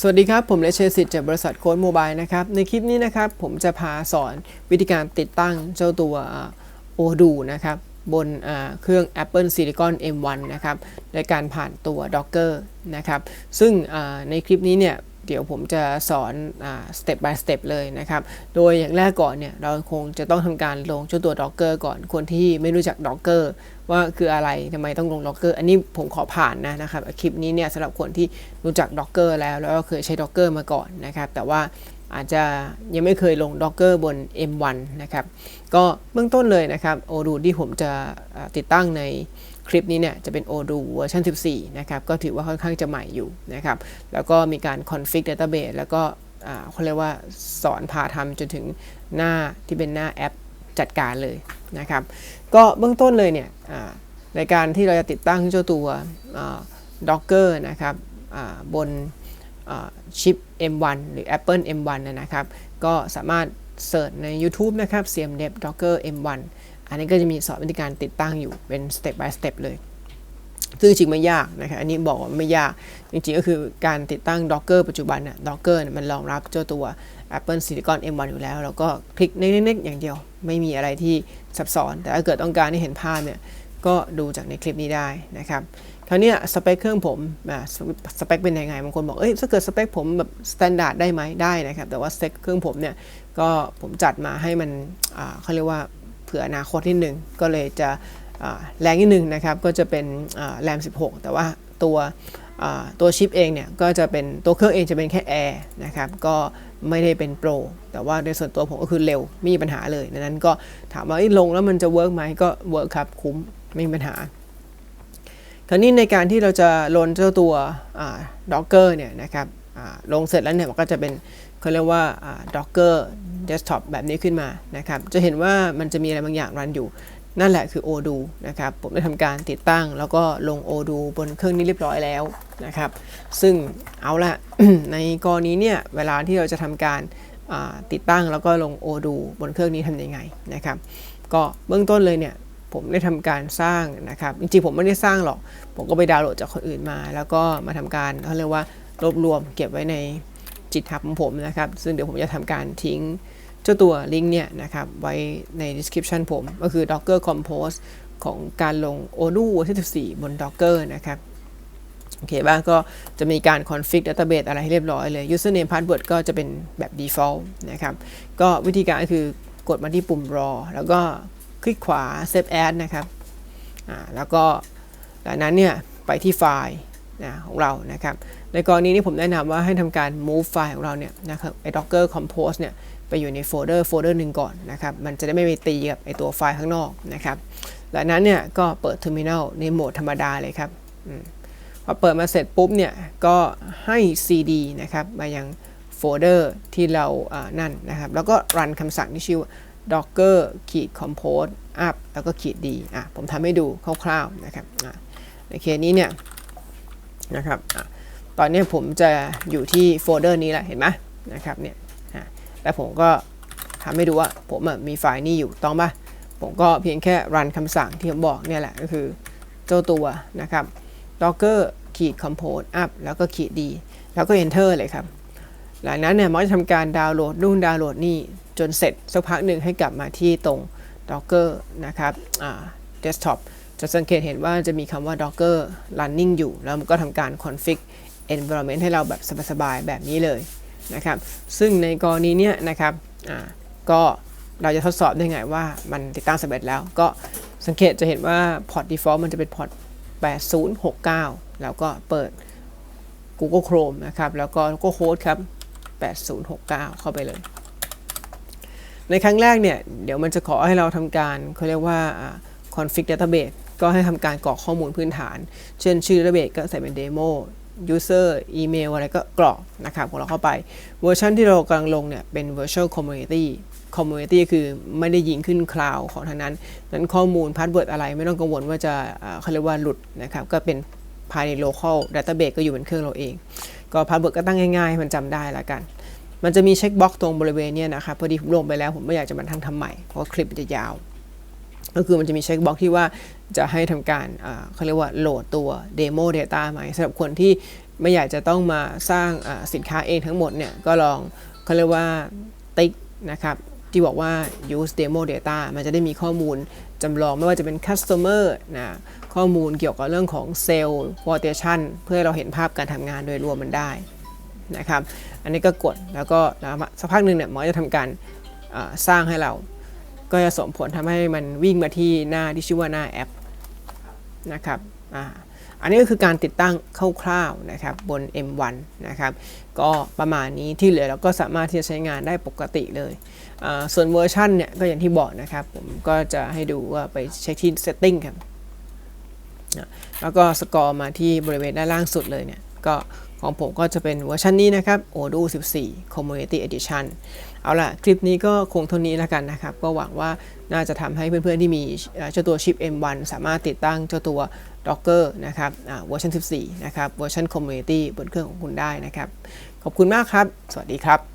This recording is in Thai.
สวัสดีครับ ผมเลเชสิตจากบริษัทโค้ดโมบายนะครับ ในคลิปนี้นะครับ ผมจะพาสอนวิธีการติดตั้งเจ้าตัวโอดูนะครับ บนเครื่อง Apple Silicon M1 นะครับในการผ่านตัว Docker นะครับ ซึ่งในคลิปนี้เนี่ย เดี๋ยวผมจะสอนสเต็ป by สเต็ปเลยนะครับ โดยอย่างแรกก่อนเนี่ย เราคงจะต้องทำการลงเจ้าตัว Docker ก่อน คนที่ไม่รู้จัก Docker ว่าคืออะไรทำไมต้องลง Docker อันนี้ผมขอผ่านนะนะครับ คลิปนี้เนี่ยสำหรับคนที่รู้จัก Docker แล้ว แล้วก็เคยใช้ Docker มาก่อนนะครับ แต่ว่าอาจจะยังไม่เคยลง Docker บน M1 นะครับ ก็เบื้องต้นเลยนะครับ Odoo ที่ผมจะติดตั้งใน คลิปนี้เนี่ยจะเป็น Odoo เวอร์ชัน14 นะครับ ก็ถือว่าค่อนข้างจะใหม่อยู่นะครับ แล้วก็มีการ config database แล้วก็อ่าเขาเรียกว่าสอนพาทำจนถึงหน้าที่เป็นหน้าแอปจัดการเลยนะครับ ก็เบื้องต้นเลยเนี่ยอ่าในการที่เราจะติดตั้งเจ้าตัวอ่า Docker นะครับอ่าบนอ่าชิป M1 หรือ Apple M1 นะนะครับ ก็สามารถเสิร์ชใน YouTube นะครับ CMDev Docker M1 อันนี้ก็จะมีสอนวิธีการติดตั้งอยู่เป็น step by step เลย ซึ่งจริงไม่ยากนะครับอันนี้บอกว่าไม่ยาก จริงๆก็คือการติดตั้ง Docker ปัจจุบันน่ะ Docker เนี่ยมันรองรับเจ้าตัว Apple Silicon M1 อยู่แล้ว แล้วก็คลิกเน็กๆอย่างเดียว ไม่มีอะไรที่ซับซ้อน แต่ถ้าเกิดต้องการให้เห็นภาพเนี่ยก็ดูจากในคลิปนี้ได้นะครับคราวนี้สเปคเครื่องผมอ่าสเปคเป็นยังไงบางคนบอกเอ้ยถ้าเกิดสเปคผมแบบสแตนดาร์ดได้ไหมได้นะครับ แต่ว่าสเปคเครื่องผมเนี่ยก็ผมจัดมาให้มันอ่าเขาเรียกว่า ผื่ออนาคตนิดนึงก็เลยจะแรงนิดนึงนะครับก็จะเป็นแรม 16 แต่ว่าตัวตัวชิปเองเนี่ยก็จะเป็นตัวเครื่องเองจะเป็นแค่แอร์นะครับก็ไม่ได้เป็นโปรแต่ว่าในส่วนตัวผมก็คือเร็วไม่มีปัญหาเลยดังนั้นก็ถามว่าอ้ยลงแล้วมันจะเวิร์กไหมก็เวิร์กครับคุ้มไม่มีปัญหา คราวนี้ในการที่เราจะลนเจ้าตัวด็อกเกอร์เนี่ยนะครับลงเสร็จแล้วเนี่ยมันก็จะเป็น เขาเรียกว่าด็อกเกอร์เดสก์ท็อปแบบนี้ขึ้นมานะครับ จะเห็นว่ามันจะมีอะไรบางอย่างรันอยู่ นั่นแหละคือ Odoo นะครับ ผมได้ทำการติดตั้ง แล้วก็ลง Odoo บนเครื่องนี้เรียบร้อยแล้วนะครับ ซึ่งเอาละ ในกรณีเนี่ย เวลาที่เราจะทำการติดตั้งแล้วก็ลง Odoo บนเครื่องนี้ทำยังไงนะครับ ก็เบื้องต้นเลยเนี่ยผมได้ทำการสร้างนะครับ จริงๆ ผมไม่ได้สร้างหรอก ผมก็ไปดาวน์โหลดจากคนอื่นมา แล้วก็มาทำการเขาเรียกว่ารวบรวมเก็บไว้ใน จิตหับของผมนะครับ ซึ่งเดี๋ยวผมจะทำการทิ้งเจ้าตัวลิงก์เนี่ยนะครับ ไว้ใน description ผมก็คือ docker compose ของการลง ODO เวอร์ชัน14 บน docker นะครับโอเคบ้างก็จะมีการ config database อะไรให้เรียบร้อยเลย username password ก็จะเป็นแบบ default นะครับ ก็วิธีการก็คือกดมาที่ปุ่มรอแล้วก็คลิกขวา save as นะครับ อ่า แล้วก็จากนั้นเนี่ย ไปที่ไฟล์ นะของเรานะครับในกรณีนี้ผมแนะนำว่าให้ทำการ move ไฟล์ของเราเนี่ยนะครับไอ้ docker compose เนี่ยไปอยู่ในโฟลเดอร์โฟลเดอร์หนึ่งก่อนนะครับมันจะได้ไม่ไปตีกับไอตัวไฟล์ข้างนอกนะครับหลังนั้นเนี่ยก็เปิด terminal ในโหมดธรรมดาเลยครับพอเปิดมาเสร็จปุ๊บเนี่ยก็ให้ cd นะครับมายังโฟลเดอร์ที่เราอ่านั่นนะครับแล้วก็รันคำสั่งที่ชื่อ docker ขีด compose up แล้วก็ขีด d อะผมทำให้ดูคร่าวๆนะครับในเคสนี้เนี่ย นะครับอตอนนี้ผมจะอยู่ที่โฟลเดอร์นี้แหละเห็นไหมนะครับเนี่ยแล้วผมก็ทำให้ดูว่าผมมีไฟล์นี้อยู่ต้องปะผมก็เพียงแค่รันคำสั่งที่ผมบอกเนี่ยแหละก็คือเจ้าตัวนะครับ docker ขีด compose up แล้วก็ขีด d แล้วก็ enter เลยครับ หลังนั้นเนี่ยมันจะทำการดาวน์โหลดนู่นดาวน์โหลดนี่จนเสร็จสักพักหนึ่งให้กลับมาที่ตรง Docker นะครับ desktop จะสังเกตเห็นว่าจะมีคำว่า Docker running อยู่ แล้วมันก็ทำการ config environment ให้เราแบบสบายๆ แบบนี้เลยนะครับ ซึ่งในกรณีเนี้ยนะครับอ่าก็เราจะทดสอบได้ไงว่ามันติดตั้งสำเร็จแล้ว ก็สังเกตจะเห็นว่า port default มันจะเป็น port 8069 แล้วก็เปิด Google Chrome นะครับ แล้วก็ Google Host ครับ 8069 เข้าไปเลย ในครั้งแรกเนี่ย เดี๋ยวมันจะขอให้เราทำการเขาเรียกว่า config database ก็ให้ทำการกรอกข้อมูลพื้นฐาน เช่นชื่อ database ก็ใส่เป็น demo user อีเมลอะไรก็กรอกนะครับของเราเข้าไป เวอร์ชันที่เรากำลังลงเนี่ยเป็น virtual community community คือไม่ได้ยิงขึ้นคลาวของทางนั้นนั้นข้อมูลพาสเวิร์ดอะไรไม่ต้องกังวลว่าจะเขาเรียกว่าหลุดนะครับก็เป็นภายใน local database ก็อยู่บนเครื่องเราเอง ก็พาสเวิร์ดก็ตั้งง่ายๆ มันจำได้ละกัน มันจะมีเช็คบ็อกตรงบริเวณเนี้ยนะครับพอดีผมลงไปแล้วผมไม่อยากจะมาทั้งทำใหม่เพราะคลิปมันจะยาว ก็คือมันจะมีเช็คบ็อกที่ว่าจะให้ทำการเขาเรียกว่าโหลดตัว Demo Data ไหมสำหรับคนที่ไม่อยากจะต้องมาสร้างสินค้าเองทั้งหมดเนี่ยก็ลองเขาเรียกว่าติ๊กนะครับที่บอกว่า use demo data มันจะได้มีข้อมูลจำลองไม่ว่าจะเป็น customer นะข้อมูลเกี่ยวกับเรื่องของ sale quotation เพื่อให้เราเห็นภาพการทำงานโดยรวมมันได้นะครับ อันนี้ก็กดแล้วก็สักพักหนึ่งเนี่ยหมอจะทำการสร้างให้เรา ก็จะส่งผลทำให้มันวิ่งมาที่หน้าที่ชื่อว่าหน้าแอปนะครับอ่าอันนี้ก็คือการติดตั้งคร่าวๆนะครับบน M1 นะครับก็ประมาณนี้ที่เหลือเราก็สามารถที่จะใช้งานได้ปกติเลยส่วนเวอร์ชันเนี่ยก็อย่างที่บอกนะครับผมก็จะให้ดูว่าไปเช็คที่ setting ครับแล้วก็สกอร์มาที่บริเวณด้านล่างสุดเลยเนี่ยก็ ของผมก็จะเป็นเวอร์ชันนี้นะครับ Odoo 14 Community Edition เอาล่ะ คลิปนี้ก็คงเท่านี้แล้วกันนะครับ ก็หวังว่าน่าจะทำให้เพื่อนๆที่มีเจ้าตัวชิป M1 สามารถติดตั้งเจ้าตัว Docker นะครับเวอร์ชัน14 นะครับเวอร์ชัน Community บนเครื่องของคุณได้นะครับ ขอบคุณมากครับ สวัสดีครับ